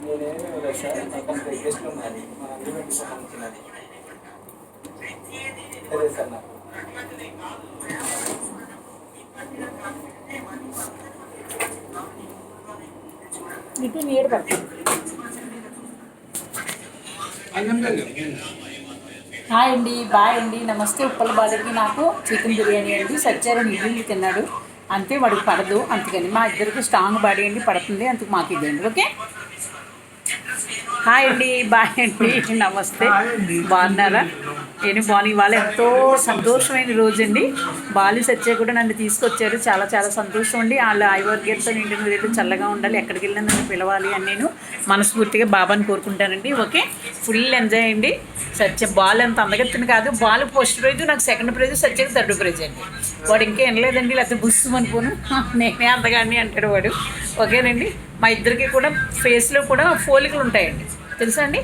నేనేమి ఇవ్వలేదు సార్ ఉన్నది మన సంబంధించినది సార్ నాకు ఇటు హాయ్ అండి బాయ్ అండి నమస్తే. ఉప్పల బాలకి నాకు చికెన్ బిర్యానీ అండి. సచ్చారు ఇడ్లీలు తిన్నాడు. అంతే వాడికి పడదు. అందుకని మా ఇద్దరికి స్ట్రాంగ్ బాడీ అండి పడుతుంది. అందుకు మాకు ఇదండి ఓకే? హాయ్ అండి బాయ్ అండి నమస్తే. బాగున్నారా? నేను బాగుని ఇవాళ ఎంతో సంతోషమైన రోజు అండి. బాలి సత్య కూడా నన్ను తీసుకొచ్చారు. చాలా చాలా సంతోషం అండి. వాళ్ళ ఆయువర్గంతో నిండిన రేపు చల్లగా ఉండాలి ఎక్కడికి వెళ్ళినా నన్ను పిలవాలి అని నేను మనస్ఫూర్తిగా బాబాని కోరుకుంటానండి. ఓకే? ఫుల్ ఎంజాయ్ అండి. సత్య బాల్ అంత అందగెత్తిన కాదు బాల్ ఫస్ట్ ప్రైజ్ నాకు సెకండ్ ప్రైజ్ సత్యకి థర్డ్ ప్రైజ్ అండి. వాడు ఇంకా వినలేదండి లేకపోతే బుస్సు అనుకోను. నేనే అంతగాని అంటాడు వాడు. ఓకేనండి? మా ఇద్దరికి కూడా ఫేస్లో కూడా ఫోలికలు ఉంటాయండి. తెలుసా అండి?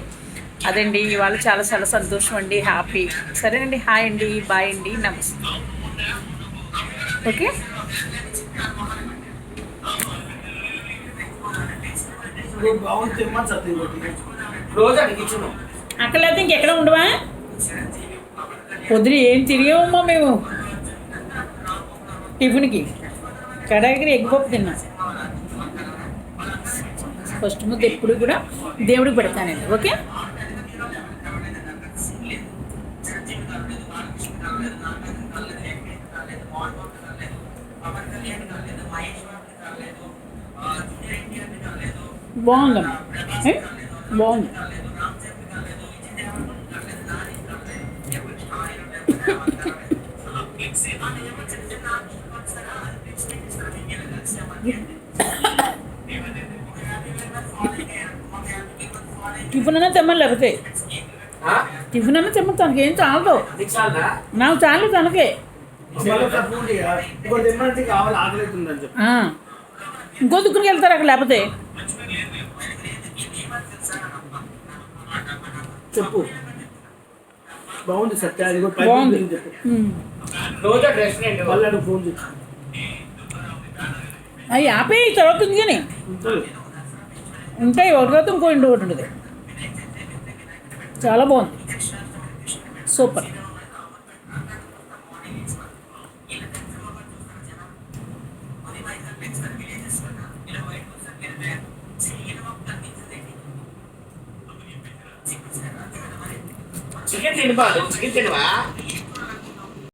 అదండి ఇవాళ చాలా చాలా సంతోషం అండి హ్యాపీ సరేనండి హాయ్ అండి బాయ్ అండి నమస్తే. ఓకే? రోజు అడిగించున్నాం అక్కడ లేకపోతే ఇంకెక్కడ ఉండవా? పొద్దున ఏం తిరిగామమ్మా మేము? టిఫిన్కి. కడాయికి ఎగ్గిపప్పు తిన్నా. ఫస్ట్ ముద్ద ఎప్పుడు కూడా దేవుడికి పెడతానండి ఓకే? బాగుందమ్మా. బాగుంది. టిఫిన్ అన్నా తెమ్మని లేకపోతే. టిఫిన్ అన్నా తెమ్మని తనకి ఏం చాలదు. నీకు చాలు తనకే. ఇంకో దుక్కునికి వెళ్తారు అక్కడ లేకపోతే? చెప్పు. బాగుంది సత్య అది కూడా బాగుంది. రోజా డ్రెస్ మళ్ళీ అడుగు ఫోన్ చేసి అవి ఆపే తర్వాత ఉంది కానీ. ఉంటాయి ఒకటి తర్వాత ఇంకో ఇంటి ఒకటి ఉంటుంది. చాలా బాగుంది. సూపర్. చికెన్ తినబాదు చికెన్ తినవా?